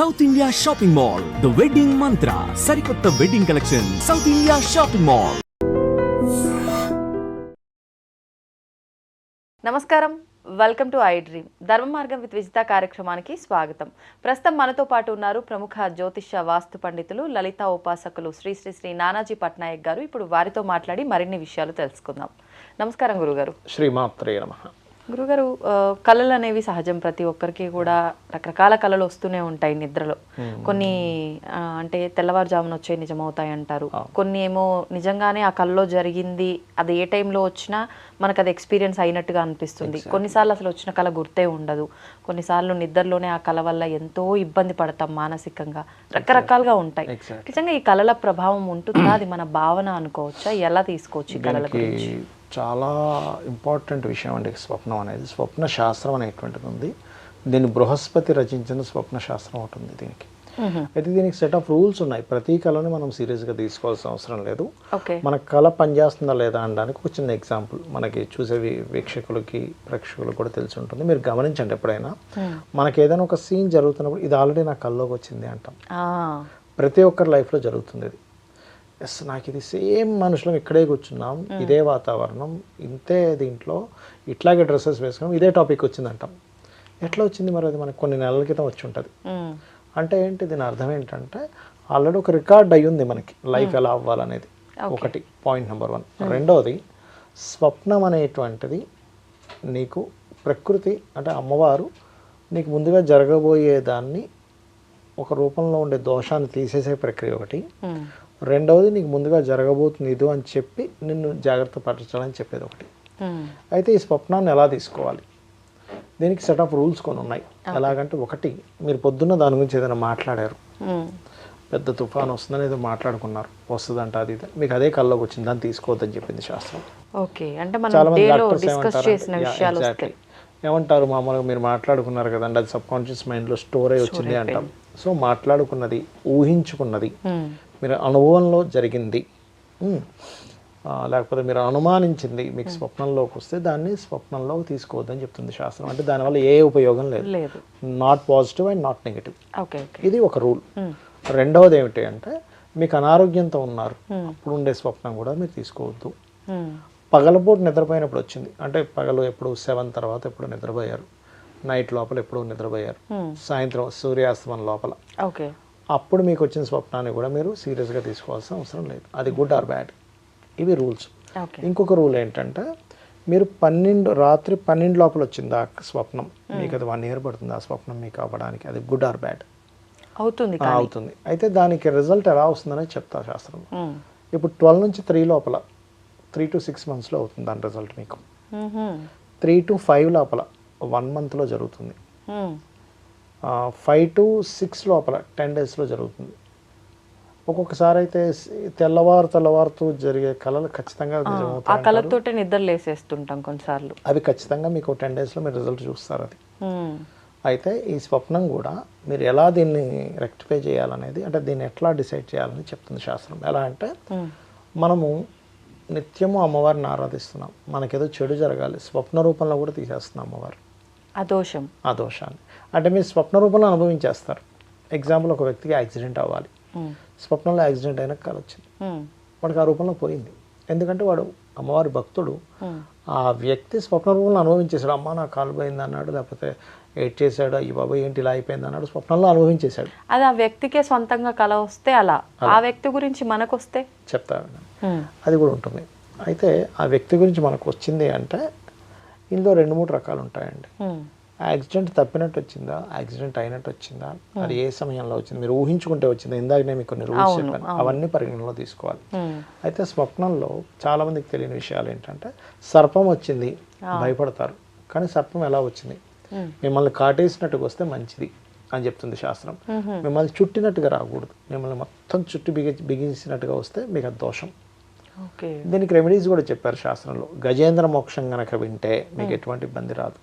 South India shopping mall the wedding Mantra సరికొత్త wedding collection south India shopping mall నమస్కారం. Welcome to I dream Dharma Margam with Vijitha కార్యక్రమానికి స్వాగతం. ప్రస్తుతం మనతో పాటు ఉన్నారు ప్రముఖ జ్యోతిష్య వాస్తు పండితులు లలిత ఉపాసకులు శ్రీ శ్రీ శ్రీ నానాజీ పట్నాయక్ గారు. ఇప్పుడు వారితో మాట్లాడి మరిన్ని విషయాలు తెలుసుకుందాం. నమస్కారం గురుగారు. శ్రీమాత్రే నమ. గురుగారు కళలు అనేవి సహజం. ప్రతి ఒక్కరికి కూడా రకరకాల కళలు వస్తూనే ఉంటాయి నిద్రలో. కొన్ని అంటే తెల్లవారుజామున వచ్చే నిజమవుతాయి అంటారు. కొన్ని ఏమో నిజంగానే ఆ కళలో జరిగింది అది ఏ టైంలో వచ్చినా మనకు అది ఎక్స్పీరియన్స్ అయినట్టుగా అనిపిస్తుంది. కొన్నిసార్లు అసలు వచ్చిన కళ గుర్తే ఉండదు. కొన్నిసార్లు నిద్రలోనే ఆ కళ వల్ల ఎంతో ఇబ్బంది పడతాం మానసికంగా. రకరకాలుగా ఉంటాయి. నిజంగా ఈ కళల ప్రభావం ఉంటుందా? అది మన భావన అనుకోవచ్చా? ఎలా తీసుకోవచ్చు ఈ కళల గురించి? చాలా ఇంపార్టెంట్ విషయం అండి స్వప్నం అనేది. స్వప్న శాస్త్రం అనేటువంటిది ఉంది. దీన్ని బృహస్పతి రచించిన స్వప్న శాస్త్రం ఉంది దీనికి. అయితే దీనికి సెట్ ఆఫ్ రూల్స్ ఉన్నాయి. ప్రతి కళని మనం సీరియస్గా తీసుకోవాల్సిన అవసరం లేదు. మన కళ పనిచేస్తుందా లేదా అనడానికి ఒక చిన్న ఎగ్జాంపుల్ మనకి చూసే వీక్షకులకి ప్రేక్షకులకు కూడా తెలిసి ఉంటుంది. మీరు గమనించండి ఎప్పుడైనా. మనకి ఏదైనా ఒక సీన్ జరుగుతున్నప్పుడు ఇది ఆల్రెడీ నా కల్లోకి వచ్చింది అంటాం. ప్రతి ఒక్కరి లైఫ్లో జరుగుతుంది ఇది. ఎస్ నాకు ఇది సేమ్ మనుషులం ఇక్కడే కూర్చున్నాం ఇదే వాతావరణం ఇంతే దీంట్లో. ఇట్లాగే డ్రెస్సెస్ వేసుకున్నాం ఇదే టాపిక్ వచ్చిందంటాం. ఎట్లా వచ్చింది మరి అది మనకు కొన్ని నెలల క్రితం వచ్చి ఉంటుంది. అంటే ఏంటి దీని అర్థం ఏంటంటే ఆల్రెడీ ఒక రికార్డ్ అయి ఉంది మనకి లైఫ్ ఎలా అవ్వాలనేది. ఒకటి పాయింట్ నెంబర్ వన్. రెండవది స్వప్నం అనేటువంటిది నీకు ప్రకృతి అంటే అమ్మవారు నీకు ముందుగా జరగబోయే దాన్ని ఒక రూపంలో ఉండే దోషాన్ని తీసేసే ప్రక్రియ ఒకటి. రెండవది నీకు ముందుగా జరగబోతుంది ఇది అని చెప్పి నిన్ను జాగ్రత్త పరచాలని చెప్పేది ఒకటి. అయితే ఈ స్వప్నాన్ని ఎలా తీసుకోవాలి? దీనికి సెట్ ఆఫ్ రూల్స్ కొన్ని ఉన్నాయి. ఎలాగంటే ఒకటి మీరు పొద్దున్న దాని గురించి ఏదైనా మాట్లాడారు. పెద్ద తుఫాన్ వస్తుందని ఏదో మాట్లాడుకున్నారు. వస్తుందంట అది. మీకు అదే కల్లోకి వచ్చింది దాన్ని తీసుకోవద్దని చెప్పింది శాస్త్రం. ఓకే. అంటే చాలా మంది డాక్టర్స్ ఏమంటారు ఏమంటారు? మామూలుగా మీరు మాట్లాడుకున్నారు కదండి అది సబ్ కాన్షియస్ మైండ్లో స్టోర్ అయి వచ్చింది అంటాం. సో మాట్లాడుకున్నది ఊహించుకున్నది మీరు అనుభవంలో జరిగింది. లేకపోతే మీరు అనుమానించింది మీకు స్వప్నంలోకి వస్తే దాన్ని స్వప్నంలోకి తీసుకోవద్దని చెప్తుంది శాస్త్రం. అంటే దానివల్ల ఏ ఉపయోగం లేదు. లేదు. Not positive and not negative ఇది ఒక రూల్. రెండవది ఏమిటి అంటే మీకు అనారోగ్యంతో ఉన్నారు. అప్పుడు ఉండే స్వప్నం కూడా మీరు తీసుకోవద్దు. పగలపూట నిద్రపోయినప్పుడు వచ్చింది. అంటే పగలు ఎప్పుడు సెవెన్ తర్వాత ఎప్పుడు నిద్రపోయారు. నైట్ లోపల ఎప్పుడు నిద్రపోయారు. సాయంత్రం సూర్యాస్తమం లోపల. ఓకే. అప్పుడు మీకు వచ్చిన స్వప్నాన్ని కూడా మీరు సీరియస్గా తీసుకోవాల్సిన అవసరం లేదు. అది గుడ్ ఆర్ బ్యాడ్. ఇవి రూల్స్. ఇంకొక రూల్ ఏంటంటే మీరు పన్నెండు రాత్రి పన్నెండు లోపల వచ్చింది ఆ స్వప్నం మీకు అది వన్ ఇయర్ పడుతుంది ఆ స్వప్నం మీకు అవ్వడానికి. అది గుడ్ ఆర్ బ్యాడ్. అవుతుంది అవుతుంది. అయితే దానికి రిజల్ట్ ఎలా వస్తుందనేది చెప్తా శాస్త్రం. ఇప్పుడు ట్వెల్వ్ నుంచి త్రీ లోపల త్రీ టు సిక్స్ మంత్స్లో అవుతుంది దాని రిజల్ట్ మీకు. త్రీ టు ఫైవ్ లోపల వన్ మంత్లో జరుగుతుంది. ఫైవ్ టు సిక్స్ లోపల టెన్ డేస్లో జరుగుతుంది. ఒక్కొక్కసారి అయితే తెల్లవారు తెల్లవారుతూ జరిగే కళలు ఖచ్చితంగా ఆ కళతోటే నిద్ర లేసేస్తుంటాం కొన్నిసార్లు. అవి ఖచ్చితంగా మీకు టెన్ డేస్లో మీరు రిజల్ట్ చూస్తారు అది. అయితే ఈ స్వప్నం కూడా మీరు ఎలా దీన్ని రెక్టిఫై చేయాలనేది అంటే దీన్ని ఎట్లా డిసైడ్ చేయాలని చెప్తుంది శాస్త్రం. ఎలా అంటే మనము నిత్యము అమ్మవారిని ఆరాధిస్తున్నాం. మనకేదో చెడు జరగాలి స్వప్న రూపంలో కూడా తీసేస్తున్నాం అమ్మవారు. ఆ దోషం. ఆ దోషాన్ని. అంటే మీరు స్వప్న రూపంలో అనుభవించేస్తారు. ఎగ్జాంపుల్ ఒక వ్యక్తికి యాక్సిడెంట్ అవ్వాలి. స్వప్నంలో యాక్సిడెంట్ అయిన ఉమ్, వాడికి ఆ రూపంలో పోయింది. ఎందుకంటే వాడు అమ్మవారి భక్తుడు. ఆ వ్యక్తి స్వప్న రూపంలో అనుభవించేశాడు. అమ్మ నా కాలు పోయింది అన్నాడు లేకపోతే ఏడ్ చేశాడు ఈ బాబు ఏంటి ఇలా అయిపోయింది అన్నాడు స్వప్నంలో అనుభవించేశాడు. అది ఆ వ్యక్తికే సొంతంగా కళ వస్తే అలా. ఆ వ్యక్తి గురించి మనకు వస్తే చెప్తా అది కూడా ఉంటుంది. అయితే ఆ వ్యక్తి గురించి మనకు వచ్చింది అంటే ఇందులో రెండు మూడు రకాలు ఉంటాయండి యాక్సిడెంట్ తప్పినట్టు వచ్చిందా యాక్సిడెంట్ అయినట్టు వచ్చిందా అది ఏ సమయంలో వచ్చింది? మీరు ఊహించుకుంటే వచ్చింది. ఇందాక నేను మీకు కొన్ని రూల్స్ చెప్పాను. అవన్నీ పరిగణనలో తీసుకోవాలి. అయితే స్వప్నంలో చాలా మందికి తెలియని విషయాలు ఏంటంటే సర్పం వచ్చింది భయపడతారు. కానీ సర్పం ఎలా వచ్చింది. మిమ్మల్ని కాటేసినట్టుగా వస్తే మంచిది అని చెప్తుంది శాస్త్రం. మిమ్మల్ని చుట్టినట్టుగా రాకూడదు. మిమ్మల్ని మొత్తం చుట్టి బిగి బిగించినట్టుగా వస్తే మీకు అది దోషం. దీనికి రెమెడీస్ కూడా చెప్పారు శాస్త్రంలో. గజేంద్ర మోక్షం గనక వింటే మీకు ఎటువంటి ఇబ్బంది రాదు.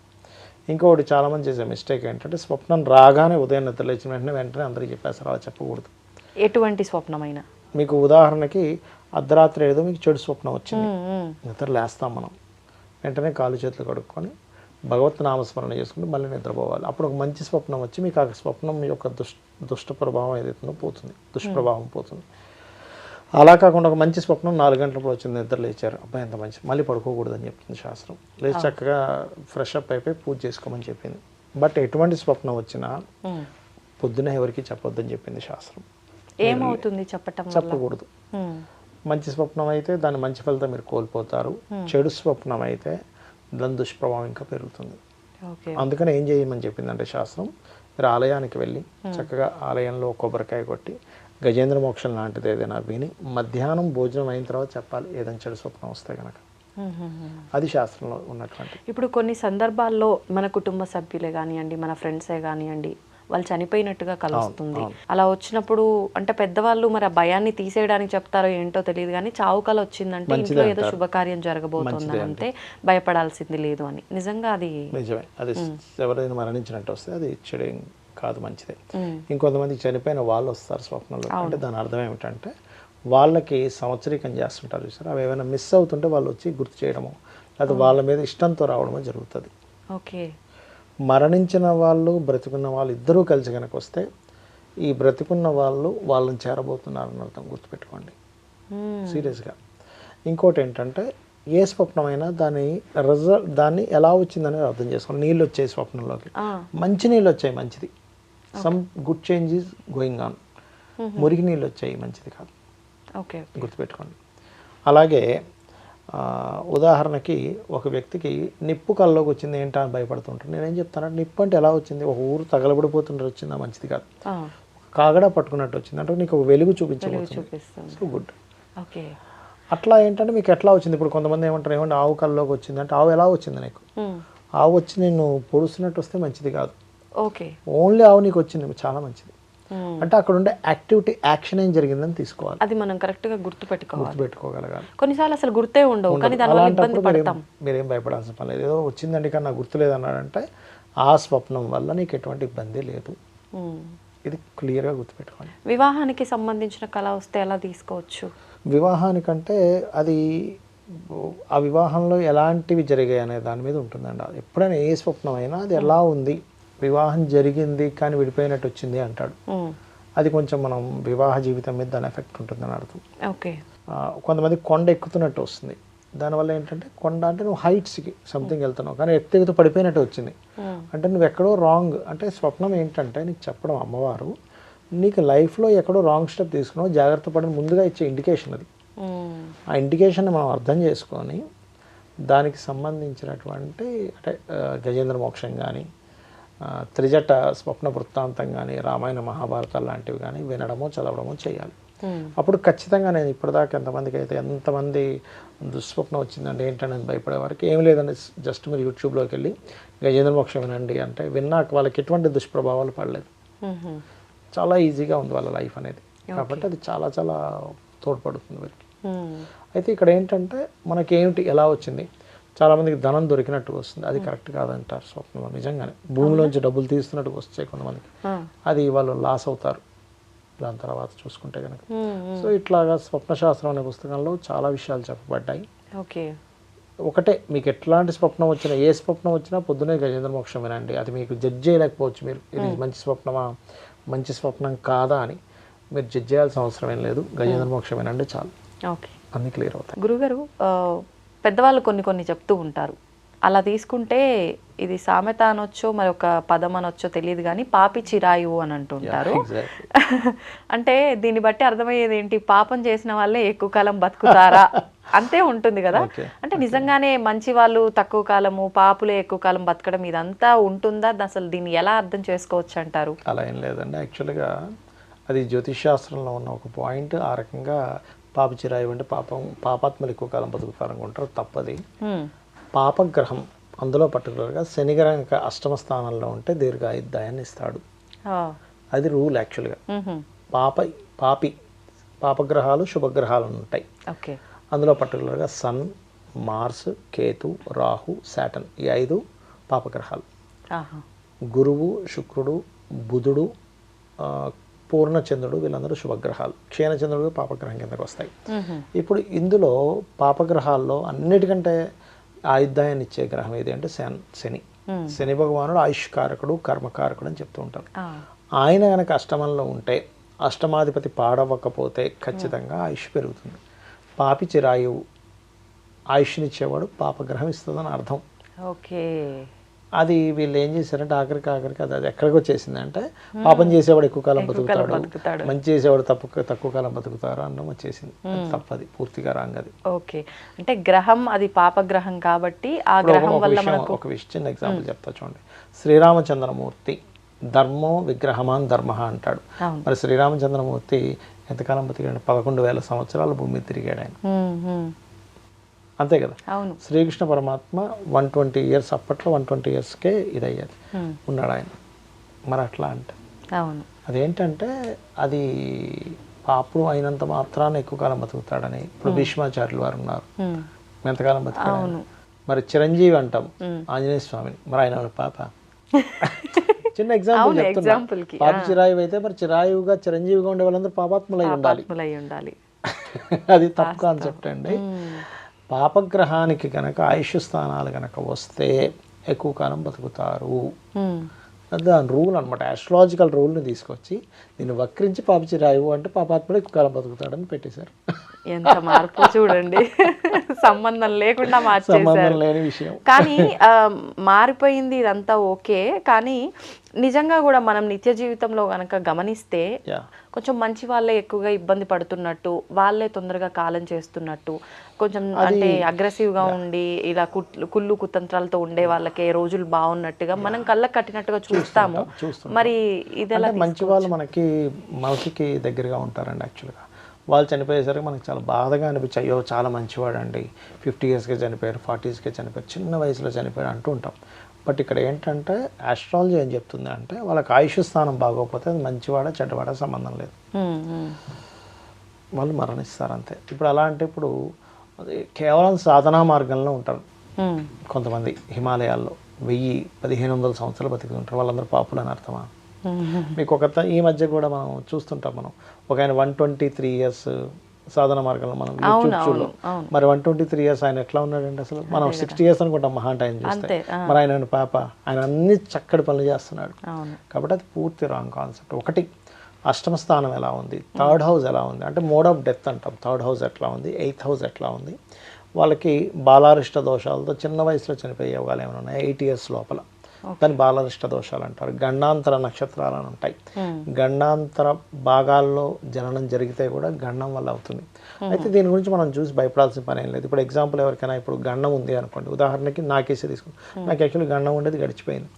ఇంకొకటి చాలామంది చేసే మిస్టేక్ ఏంటంటే స్వప్నం రాగానే ఉదయం నిద్ర లేచిన వెంటనే వెంటనే అందరికీ చెప్పేస్తారు అలా చెప్పకూడదు. ఎటువంటి స్వప్నమైన? మీకు ఉదాహరణకి అర్ధరాత్రి ఏదో మీకు చెడు స్వప్నం వచ్చింది. నిద్ర లేస్తాం మనం. వెంటనే కాలు చేతులు కడుక్కొని భగవత్ నామస్మరణ చేసుకుంటూ మళ్ళీ నిద్రపోవాలి. అప్పుడు ఒక మంచి స్వప్నం వచ్చి మీకు ఆ స్వప్నం యొక్క దుష్ దుష్ట ప్రభావం ఏదైతుందో పోతుంది. దుష్ప్రభావం పోతుంది. అలా కాకుండా ఒక మంచి స్వప్నం నాలుగు గంటలప్పుడు వచ్చింది నిద్ర లేచారు. అబ్బాయి ఎంత మంచి మళ్ళీ పడుకోకూడదని చెప్తుంది శాస్త్రం. లేచి చక్కగా ఫ్రెష్ అప్ అయిపోయి పూజ చేసుకోమని చెప్పింది. బట్ ఎటువంటి స్వప్నం వచ్చినా. పొద్దున ఎవరికి చెప్పొద్దని చెప్పింది శాస్త్రం. ఏమవుతుంది చెప్పటం చెప్పకూడదు. మంచి స్వప్నం అయితే దాని మంచి ఫలితం మీరు కోల్పోతారు. చెడు స్వప్నం అయితే దాని దుష్ప్రభావం ఇంకా పెరుగుతుంది. అందుకని ఏం చేయమని చెప్పిందంటే శాస్త్రం మీరు ఆలయానికి వెళ్ళి చక్కగా ఆలయంలో కొబ్బరికాయ కొట్టి గజేంద్ర మోక్షం లాంటిది ఏదైనా విని మధ్యాహ్నం భోజనం అయిన తర్వాత చెప్పాలి. ఏదైనా చెడు స్వప్నం వస్తే కనుక. అది శాస్త్రంలో ఉన్నటువంటి ఇప్పుడు కొన్ని సందర్భాల్లో మన కుటుంబ సభ్యులే కానివ్వండి మన ఫ్రెండ్సే కానివ్వండి వాళ్ళు చనిపోయినట్టుగా కలుస్తుంది. అలా వచ్చినప్పుడు అంటే పెద్దవాళ్ళు మరి ఆ భయాన్ని తీసేయడానికి చెప్తారో ఏంటో తెలియదు కానీ చావు వచ్చిందంటే ఇంట్లో ఏదో శుభకార్యం జరగబోతోందని అంటే భయపడాల్సింది లేదు అని. నిజంగా అది నిజమే. అది ఎవరైనా మరణించినట్టు వస్తే అది చెడు కాదు మంచిదే. ఇంకొంతమంది చనిపోయిన వాళ్ళు వస్తారు స్వప్నంలో. అంటే దాని అర్థం ఏమిటంటే వాళ్ళకి సంవత్సరీకం చేస్తుంటారు చూసారు? అవి ఏమైనా మిస్ అవుతుంటే వాళ్ళు వచ్చి గుర్తు చేయడము లేదా వాళ్ళ మీద ఇష్టంతో రావడమో జరుగుతుంది. ఓకే. మరణించిన వాళ్ళు బ్రతికున్న వాళ్ళు ఇద్దరూ కలిసి కనుక వస్తే ఈ బ్రతికున్న వాళ్ళు వాళ్ళని చేరబోతున్నారని అర్థం గుర్తుపెట్టుకోండి. సీరియస్గా. ఇంకోటి ఏంటంటే ఏ స్వప్నమైనా దాని రిజల్ట్ దాన్ని ఎలా వచ్చిందనేది అర్థం చేసుకోండి నీళ్ళు వచ్చాయి స్వప్నంలోకి. మంచి నీళ్ళు వచ్చాయి మంచిది. Some good change is going on మురికి నీళ్ళు వచ్చాయి మంచిది కాదు. ఓకే గుర్తుపెట్టుకోండి. అలాగే ఉదాహరణకి ఒక వ్యక్తికి నిప్పు కల్లోకి వచ్చింది ఏంటా అని భయపడుతుంటారు. నేనేం చెప్తానంటే నిప్పు అంటే ఎలా వచ్చింది? ఒక ఊరు తగలబడిపోతుంటే వచ్చిందా? మంచిది కాదు. కాగడ పట్టుకున్నట్టు వచ్చింది. అంటే నీకు ఒక వెలుగు చూపించబోతుంది. సో గుడ్ ఓకే అట్లా ఏంటంటే మీకు ఎట్లా వచ్చింది? ఇప్పుడు కొంతమంది ఏమంటారు ఏమంటే ఆవు కల్లోకి వచ్చింది అంటే ఆవు ఎలా వచ్చింది నీకు? ఉమ్, ఆవు వచ్చి నేను పొడుస్తున్నట్టు వస్తే మంచిది కాదు. ఓకే. ఓన్లీ ఆవు నీకు వచ్చింది చాలా మంచిది. ఉమ్, అంటే అక్కడ ఉండే యాక్టివిటీ యాక్షన్ ఏం జరిగిందని తీసుకోవాలి. అది మనం కరెక్ట్గా గుర్తు పెట్టుకోవాలి గుర్తుపెట్టుకోగలగాలి. కొన్నిసార్లు అసలు గుర్తే ఉండవు కానీ దానివల్ల ఇబ్బంది పడతాం. మీరేం భయపడాల్సిన పని లేదు. ఏదో వచ్చిందండి కానీ నాకు గుర్తులేదు అన్నాడంటే ఆ స్వప్నం వల్ల నీకు ఎటువంటి ఇబ్బంది లేదు. ఉమ్. ఇది క్లియర్గా గుర్తుపెట్టుకోండి. వివాహానికి సంబంధించిన కళ వస్తే ఎలా తీసుకోవచ్చు? వివాహానికంటే అది ఆ వివాహంలో ఎలాంటివి జరిగాయి అనే దాని మీద ఉంటుందండి. ఎప్పుడైనా ఏ స్వప్నం అయినా అది ఎలా ఉంది? వివాహం జరిగింది కానీ విడిపోయినట్టు వచ్చింది అంటాడు. అది కొంచెం మనం వివాహ జీవితం మీద దాని ఎఫెక్ట్ ఉంటుందని అర్థం. ఓకే. కొంతమంది కొండ ఎక్కుతున్నట్టు వస్తుంది. దానివల్ల ఏంటంటే కొండ అంటే నువ్వు హైట్స్కి సంథింగ్ వెళ్తున్నావు. కానీ ఎత్తు ఎగుతూ పడిపోయినట్టు వచ్చింది. అంటే నువ్వు ఎక్కడో రాంగ్ అంటే స్వప్నం ఏంటంటే నీకు చెప్పడం అమ్మవారు నీకు లైఫ్లో ఎక్కడో రాంగ్ స్టెప్ తీసుకున్నావు జాగ్రత్త పడిన ముందుగా ఇచ్చే ఇండికేషన్ అది. ఆ. ఇండికేషన్ మనం అర్థం చేసుకొని దానికి సంబంధించినటువంటి అంటే గజేంద్ర మోక్షం కానీ త్రిజట స్వప్న వృత్తాంతం కానీ రామాయణ మహాభారతాలు లాంటివి కానీ వినడమో చదవడమో చేయాలి. ఉమ్, అప్పుడు ఖచ్చితంగా నేను ఇప్పటిదాకా ఎంతమందికి అయితే ఎంతమంది దుస్వప్నం వచ్చిందంటే ఏంటనేది భయపడే వారికి ఏం లేదండి. జస్ట్ మీరు యూట్యూబ్లోకి వెళ్ళి గజేంద్ర మోక్షం వినండి అంటే విన్నాక వాళ్ళకి ఎటువంటి దుష్ప్రభావాలు పడలేదు. ఉమ్, చాలా ఈజీగా ఉంది వాళ్ళ లైఫ్ అనేది. కాబట్టి అది చాలా చాలా తోడ్పడుతుంది వీరికి ఉమ్, అయితే ఇక్కడ ఏంటంటే మనకి ఏమిటి ఎలా వచ్చింది? చాలామందికి ధనం దొరికినట్టు వస్తుంది. అది కరెక్ట్ కాదంటారు స్వప్నంలో నిజంగానే. భూమిలోంచి డబ్బులు తీస్తున్నట్టు వస్తాయి కొంతమందికి. అది వాళ్ళు లాస్ అవుతారు. దాని తర్వాత చూసుకుంటే కనుక సో ఇట్లాగా స్వప్నశాస్త్రం అనే పుస్తకంలో చాలా విషయాలు చెప్పబడ్డాయి. ఓకే. ఒకటే మీకు ఎట్లాంటి స్వప్నం వచ్చినా ఏ స్వప్నం వచ్చినా పొద్దునే గజేంద్ర మోక్షం వినండి. అది మీకు జడ్జ్ చేయలేకపోవచ్చు మీరు. ఇది మంచి స్వప్నమా? మంచి స్వప్నం కాదా అని మీరు జడ్జ్ చేయాల్సిన అవసరం ఏం లేదు. గజేంద్ర మోక్షం వినండి చాలు. ఓకే. అన్నీ క్లియర్ అవుతాయి. గురుగారు పెద్దవాళ్ళు కొన్ని కొన్ని చెప్తూ ఉంటారు. అలా తీసుకుంటే ఇది సామెత అనొచ్చో మరి ఒక పదం అనొచ్చో తెలియదు కానీ పాపి చిరాయువు అని అంటుంటారు అంటే దీన్ని బట్టి అర్థమయ్యేది ఏంటి? పాపం చేసిన వాళ్ళే ఎక్కువ కాలం బతుకుతారా? అంతే ఉంటుంది కదా. అంటే నిజంగానే మంచి వాళ్ళు తక్కువ కాలము పాపులే ఎక్కువ కాలం బతకడం ఇదంతా ఉంటుందా? అసలు దీన్ని ఎలా అర్థం చేసుకోవచ్చు అంటారు? అలా ఏం లేదండి. యాక్చువల్గా అది జ్యోతిష్ శాస్త్రంలో ఉన్న ఒక పాయింట్. ఆ రకంగా పాప చిరాయి అంటే పాపం పాపాత్మలు ఎక్కువ కాలం బతుకుతారని ఉంటారు తప్పది. పాపగ్రహం అందులో పర్టికులర్గా శనిగ్రహం అష్టమ స్థానంలో ఉంటే దీర్ఘాయుద్ధాయాన్ని ఇస్తాడు. అది రూల్ యాక్చువల్గా. పాప పాపి పాపగ్రహాలు శుభగ్రహాలు ఉంటాయి. అందులో పర్టికులర్గా sun Mars Ketu Rahu Saturn ఈ ఐదు పాపగ్రహాలు. గురువు శుక్రుడు బుధుడు పూర్ణచంద్రుడు వీళ్ళందరూ శుభగ్రహాలు. క్షీణచంద్రుడు పాపగ్రహం కిందకు వస్తాయి. ఇప్పుడు ఇందులో పాపగ్రహాల్లో అన్నిటికంటే ఆయుద్ధాయాన్ని ఇచ్చే గ్రహం ఏది అంటే శన్ శని. శని భగవానుడు ఆయుష్కారకుడు కర్మకారకుడు అని చెప్తూ ఉంటారు ఆయన కనుక అష్టమంలో ఉంటే అష్టమాధిపతి పాడవకపోతే ఖచ్చితంగా ఆయుష్ పెరుగుతుంది. పాపి చిరాయువు. ఆయుష్నిచ్చేవాడు పాపగ్రహం ఇస్తుందని అర్థం. ఓకే. అది వీళ్ళు ఏం చేశారంటే ఆఖరికి ఆఖరికి అది అది ఎక్కడికి వచ్చేసింది అంటే పాపం చేసేవాడు ఎక్కువ కాలం బతుకుతాడు. మంచి చేసేవాడు తప్పు తక్కువ కాలం బతుకుతారు అన్నం వచ్చేసింది. తప్పది పూర్తిగా రాంగ్ అది. ఓకే. అంటే గ్రహం అది పాపగ్రహం కాబట్టి ఆ గ్రహం వల్ల మనకు ఒక విషయం చిన్న ఎగ్జాంపుల్ చెప్తా చూడండి. శ్రీరామచంద్రమూర్తి ధర్మో విగ్రహమాన్ ధర్మ అంటాడు. మరి శ్రీరామచంద్రమూర్తి ఎంతకాలం బతికాడు పదకొండు వేల సంవత్సరాలు భూమి తిరిగాడు ఆయన. అంతే కదా. అవును. శ్రీకృష్ణ పరమాత్మ వన్ ట్వంటీ ఇయర్స్ అప్పట్లో వన్ ట్వంటీ ఇయర్స్కే ఇదయ్యేది. ఉన్నాడు ఆయన. మరి అట్లా అంటే. అవును. అదేంటంటే అది పాపుడు అయినంత మాత్రాన ఎక్కువ కాలం బతుకుతాడని ఇప్పుడు భీష్మాచార్యులు వారు ఉన్నారు. ఎంతకాలం ఆయన? మరి చిరంజీవి అంటాం. ఆంజనేయ స్వామిని. మరి ఆయన పాప? చిన్న ఎగ్జాంపుల్ చెప్తున్నా. పాప చిరాయువు అయితే మరి చిరాయువుగా చిరంజీవిగా ఉండే వాళ్ళందరూ పాపాత్ములై ఉండాలి. అది తప్పు కాన్సెప్ట్ అండి. పాపగ్రహానికి గనక ఆయుష్ స్థానాలు గనక వస్తే ఎక్కువ కాలం బతుకుతారు. దాని రూల్ అనమాట ఆస్ట్రాలజికల్ రూల్ని తీసుకొచ్చి దీన్ని వక్రించి పాపచిరాయువు అంటే పాపాత్ముడు ఎక్కువ కాలం బతుకుతాడని పెట్టేశారు. ఎంత మార్పు చూడండి. సంబంధం లేకుండా మార్చేశారు. కానీ మారిపోయింది ఇదంతా ఓకే. కానీ నిజంగా కూడా మనం నిత్య జీవితంలో గనక గమనిస్తే కొంచెం మంచి వాళ్ళే ఎక్కువగా ఇబ్బంది పడుతున్నట్టు వాళ్ళే తొందరగా కాలం చేస్తున్నట్టు కొంచెం అంటే అగ్రెసివ్గా ఉండి ఇలా కుళ్ళు కుతంత్రాలతో ఉండే వాళ్ళకే రోజులు బాగున్నట్టుగా మనం కళ్ళకు కట్టినట్టుగా చూస్తాము. మరి ఇది మంచి వాళ్ళు మనకి మనసుకి దగ్గరగా ఉంటారండి యాక్చువల్గా వాళ్ళు చనిపోయేసరికి మనకి చాలా బాధగా అనిపించి అయ్యో చాలా మంచివాడు అండి ఫిఫ్టీ ఇయర్స్కే చనిపోయారు ఫార్టీస్కే చనిపోయారు చిన్న వయసులో చనిపోయారు అంటూ ఉంటాం. బట్ ఇక్కడ ఏంటంటే ఆస్ట్రాలజీ ఏం చెప్తుంది అంటే వాళ్ళకి ఆయుష్ స్థానం బాగోకపోతే అది మంచివాడ చెడ్డవాడ సంబంధం లేదు. వాళ్ళు మరణిస్తారు అంతే. ఇప్పుడు అలా అంటే ఇప్పుడు కేవలం సాధనా మార్గంలో ఉంటారు. కొంతమంది హిమాలయాల్లో వెయ్యి పదిహేను వందల సంవత్సరాలు బతుకుతుంటారు వాళ్ళందరూ పాపులు అని అర్థమా మీకు ఒక ఈ మధ్య కూడా మనం చూస్తుంటాం మనం. ఒక ఆయన వన్ ట్వంటీ త్రీ ఇయర్స్ సాధన మార్గంలో మనం యూట్యూబ్లో మరి వన్ ట్వంటీ త్రీ ఇయర్స్ ఆయన ఎట్లా ఉన్నాడండి అసలు? మనం సిక్స్టీ ఇయర్స్ అనుకుంటాం మహా అంటే ఆయన చూస్తే మరి ఆయన పాప ఆయన అన్ని చక్కటి పనులు చేస్తున్నాడు. కాబట్టి అది పూర్తి రాంగ్ కాన్సెప్ట్ ఒకటి అష్టమ స్థానం ఎలా ఉంది? థర్డ్ హౌస్ ఎలా ఉంది? అంటే మోడ్ ఆఫ్ డెత్ అంటాం. థర్డ్ హౌస్ ఎట్లా ఉంది? ఎయిత్ హౌస్ ఎట్లా ఉంది? వాళ్ళకి బాలారిష్ట దోషాలతో చిన్న వయసులో చనిపోయే యోగాలు ఏమైనా ఉన్నాయి? ఎయిట్ ఇయర్స్ లోపల. దాన్ని బాలారిష్ట దోషాలు అంటారు. గండాంతర నక్షత్రాలు అని ఉంటాయి గండాంతర భాగాల్లో జననం జరిగితే కూడా గండం వల్ల అవుతుంది. అయితే దీని గురించి మనం చూసి భయపడాల్సిన పని ఏం లేదు. ఇప్పుడు ఎగ్జాంపుల్ ఎవరికైనా ఇప్పుడు గండం ఉంది అనుకోండి. ఉదాహరణకి నాకేసే తీసుకుంటాం నాకు యాక్చువల్లీ గండం ఉండేది గడిచిపోయింది.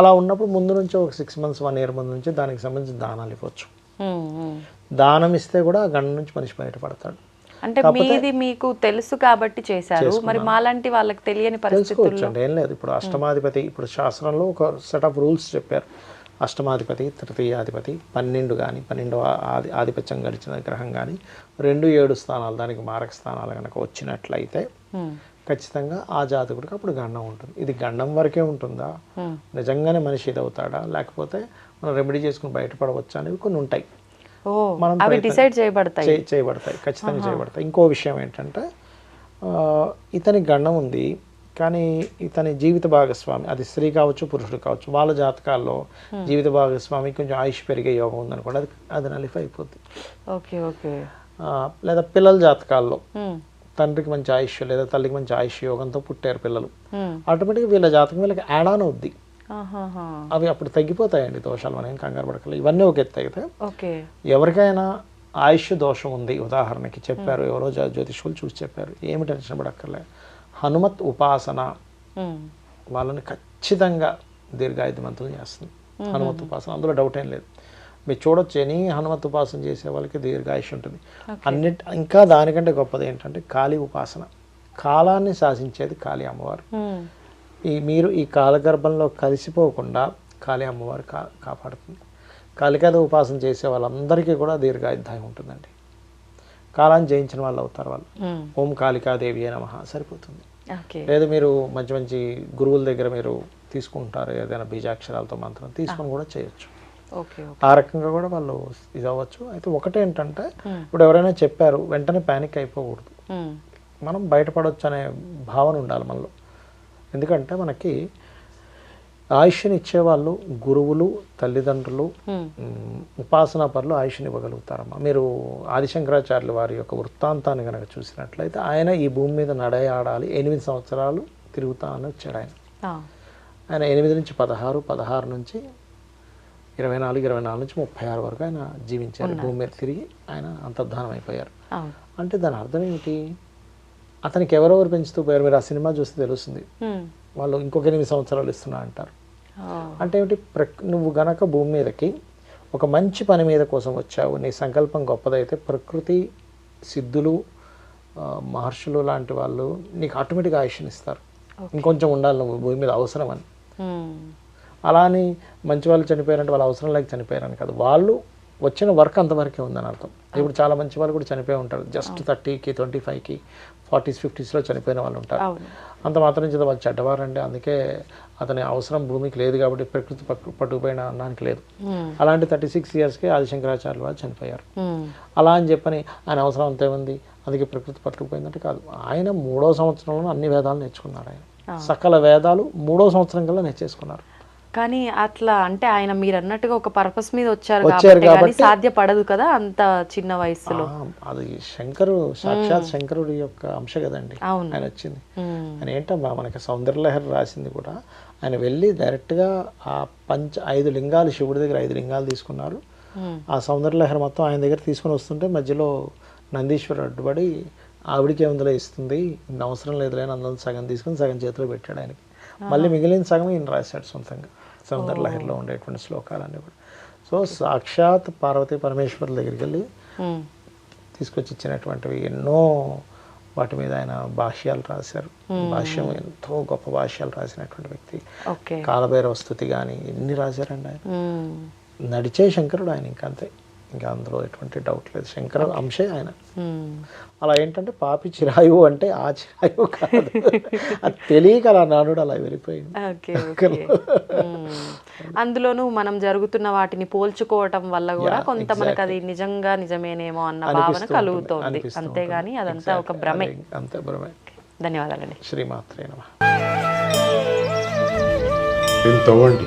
అలా ఉన్నప్పుడు ముందు నుంచి ఒక సిక్స్ మంత్స్ వన్ ఇయర్ ముందు నుంచి దానికి సంబంధించి దానాలు ఇవ్వచ్చు. దానం ఇస్తే కూడా ఆ గండం నుంచి మనిషి బయటపడతాడు. అంటే మీది మీకు తెలుసు కాబట్టి చేశారు. మరి మాలాంటి వాళ్ళకి తెలియని పరిస్థితుల్లో అండి ఏం లేదు. ఇప్పుడు అష్టమాధిపతి ఇప్పుడు శాస్త్రంలో ఒక సెట్ ఆఫ్ రూల్స్ చెప్పారు. అష్టమాధిపతి తృతీయాధిపతి పన్నెండు కానీ పన్నెండవ ఆది ఆధిపత్యం గడిచిన గ్రహం కానీ రెండు ఏడు స్థానాలు దానికి మారక స్థానాలు కనుక వచ్చినట్లయితే ఖచ్చితంగా ఆ జాతకుడికి అప్పుడు గండం ఉంటుంది. ఇది గండం వరకే ఉంటుందా. నిజంగానే మనిషి ఇది అవుతాడా లేకపోతే మనం రెమెడీ చేసుకుని బయటపడవచ్చా? అనేవి కొన్ని ఉంటాయి. మనం అవి డిసైడ్ చేయబడతాయి. చేయబడతాయి ఖచ్చితంగా చేయబడతాయి. ఇంకో విషయం ఏంటంటే ఇతని గండం ఉంది కానీ ఇతని జీవిత భాగస్వామి అది స్త్రీ కావచ్చు పురుషుడు కావచ్చు వాళ్ళ జాతకాల్లో జీవిత భాగస్వామి కొంచెం ఆయుష్ పెరిగే యోగం ఉందనుకోండి అది అది నలిఫై అయిపోద్ది ఓకే. ఓకే లేదా పిల్లల జాతకాల్లో తండ్రికి మంచి ఆయుష్ లేదా తల్లికి మంచి ఆయుష్ యోగంతో పుట్టారు పిల్లలు. ఆటోమేటిక్గా వీళ్ళ జాతకం వీళ్ళకి యాడ్ ఆన్ అవుద్ది. అవి అప్పుడు తగ్గిపోతాయండి దోషాలు మనం ఏం కంగారు పడకలేదు ఇవన్నీ ఒక ఎత్తు అయితే ఓకే. ఎవరికైనా ఆయుష్ దోషం ఉంది. ఉదాహరణకి చెప్పారు ఎవరో జ్యో- జ్యోతిష్కులు చూసి చెప్పారు. ఏమి టెన్షన్ పడక్కర్లే. హనుమత్ ఉపాసన వాళ్ళని ఖచ్చితంగా దీర్ఘాయుధమంతులు చేస్తుంది. హనుమత్ ఉపాసన అందులో డౌట్ ఏం లేదు. మీరు చూడొచ్చు ఎనీ హనుమత్ ఉపాసన చేసే వాళ్ళకి దీర్ఘాయుష్ ఉంటుంది. అన్నిటి ఇంకా దానికంటే గొప్పది ఏంటంటే కాళీ ఉపాసన. కాలాన్ని శాసించేది కాళీ అమ్మవారు. ఈ మీరు ఈ కాలగర్భంలో కలిసిపోకుండా కాళీ అమ్మవారు కా కాపాడుతుంది. కాళికాద ఉపాసన చేసే వాళ్ళందరికీ కూడా దీర్ఘాయుద్ధాయం ఉంటుందండి. కాలాన్ని జయించిన వాళ్ళు అవుతారు వాళ్ళు. ఓం కాళికాదేవి నమ సరిపోతుంది. లేదు మీరు మంచి మంచి గురువుల దగ్గర మీరు తీసుకుంటారు ఏదైనా బీజాక్షరాలతో మంత్రం తీసుకొని కూడా చేయొచ్చు. ఆ రకంగా కూడా వాళ్ళు ఇది అవ్వచ్చు అయితే ఒకటేంటంటే ఇప్పుడు ఎవరైనా చెప్పారు వెంటనే ప్యానిక్ అయిపోకూడదు. మనం బయటపడవచ్చు అనే భావన ఉండాలి మనలో. ఎందుకంటే మనకి ఆయుష్ని ఇచ్చేవాళ్ళు గురువులు తల్లిదండ్రులు ఉపాసనా పరులు ఆయుష్ని ఇవ్వగలుగుతారమ్మా మీరు ఆదిశంకరాచార్యుల వారి యొక్క వృత్తాంతాన్ని కనుక చూసినట్లయితే ఆయన ఈ భూమి మీద నడయాడాలి ఎనిమిది సంవత్సరాలు తిరుగుతా అని వచ్చాడు ఆయన. ఆయన ఎనిమిది నుంచి పదహారు పదహారు నుంచి ఇరవై నాలుగు ఇరవై నాలుగు నుంచి ముప్పై ఆరు వరకు ఆయన జీవించారు. భూమి మీద తిరిగి ఆయన అంతర్ధానం అయిపోయారు అంటే దాని అర్థం ఏమిటి? అతనికి ఎవరెవరు పెంచుతూ పోయారు. మీరు ఆ సినిమా చూస్తే తెలుస్తుంది. వాళ్ళు ఇంకొక ఎనిమిది సంవత్సరాలు ఇస్తున్నా అంటారు. అంటే ఏమిటి? ప్రక్ నువ్వు గనక భూమి మీదకి ఒక మంచి పని మీద కోసం వచ్చావు. నీ సంకల్పం గొప్పదైతే ప్రకృతి సిద్ధులు మహర్షులు లాంటి వాళ్ళు నీకు ఆటోమేటిక్గా ఆయుష్ని ఇస్తారు. ఇంకొంచెం ఉండాలి నువ్వు భూమి మీద అవసరం అని. అలా అని మంచి వాళ్ళు చనిపోయారంటే వాళ్ళ అవసరం లేక చనిపోయారని కాదు. వాళ్ళు వచ్చిన వర్క్ అంతవరకే ఉందని అర్థం. ఇప్పుడు చాలా మంచి వాళ్ళు కూడా చనిపోయి ఉంటారు. జస్ట్ థర్టీకి ట్వంటీ ఫైవ్కి ఫార్టీస్ ఫిఫ్టీస్లో చనిపోయిన వాళ్ళు ఉంటారు. అంత మాత్రం చేత వాళ్ళు చెడ్డవారండి. అందుకే అతని అవసరం భూమికి లేదు కాబట్టి ప్రకృతి పట్టు పట్టుకుపోయిన అన్నానికి లేదు. అలాంటి థర్టీ సిక్స్ ఇయర్స్కి ఆదిశంకరాచార్యులు వాళ్ళు చనిపోయారు. అలా అని చెప్పని ఆయన అవసరం అంతే ఉంది అందుకే ప్రకృతి పట్టుకుపోయిందంటే కాదు. ఆయన మూడో సంవత్సరంలో అన్ని వేదాలు నేర్చుకున్నారు ఆయన. సకల వేదాలు మూడో సంవత్సరం కల్లా నేర్చేసుకున్నారు. కానీ అట్లా అంటే ఆయన మీరు అన్నట్టుగా ఒక పర్పస్ మీద వచ్చారు కాబట్టి సాధ్యపడదు కదా అంత చిన్న వయసులో. అది శంకరు సాక్షాత్ శంకరుడి యొక్క అంశ కదండి. ఆయన వచ్చింది. ఆయన ఏంటమ్మా మనకి సౌందర్యలహరి రాసింది కూడా. ఆయన వెళ్ళి డైరెక్ట్గా ఆ పంచ ఐదు లింగాలు శివుడి దగ్గర ఐదు లింగాలు తీసుకున్నారు. ఆ సౌందర్యలహరి మొత్తం ఆయన దగ్గర తీసుకొని వస్తుంటే మధ్యలో నందీశ్వరుడు అడ్డుపడి ఆవిడికి ఏముందులో ఇస్తుంది. అవసరం లేదులే అందులో సగం తీసుకొని సగం చేతిలో పెట్టాడు ఆయనకి. మళ్ళీ మిగిలిన సగం ఈయన రాశాడు సొంతంగా. సౌందర్యలహరిలో ఉండేటువంటి శ్లోకాలన్నీ కూడా. సో సాక్షాత్ పార్వతీ పరమేశ్వరుల దగ్గరికి వెళ్ళి. తీసుకొచ్చి ఇచ్చినటువంటివి ఎన్నో వాటి మీద ఆయన భాష్యాలు రాశారు. భాష్యం ఎంతో గొప్ప భాష్యాలు రాసినటువంటి వ్యక్తి. కాలభైరవ స్థుతి కానీ ఎన్ని రాశారండి ఆయన. నడిచే శంకరుడు ఆయన ఇంకా అంతే. ఇంకా అందులో ఎటువంటి డౌట్ లేదు. శంకర అంశే ఆయన. ఉమ్. అలా ఏంటంటే పాపి చిరాయువు అంటే ఆ చిరాయువు కాదు. అది తెలియక అలా నానుడు అలా వెళ్ళిపోయింది. Okay okay um. అందులోనూ మనం జరుగుతున్న వాటిని పోల్చుకోవటం వల్ల కూడా కొంత మనకు అది నిజంగా నిజమేనేమో అన్న భావన కలుగుతోంది. అంతేగాని. అదంతా ఒక. భ్రమే. అంతే భ్రమే. ధన్యవాదాలండి. శ్రీమాత్రే నమ. దీన్ని తవ్వండి?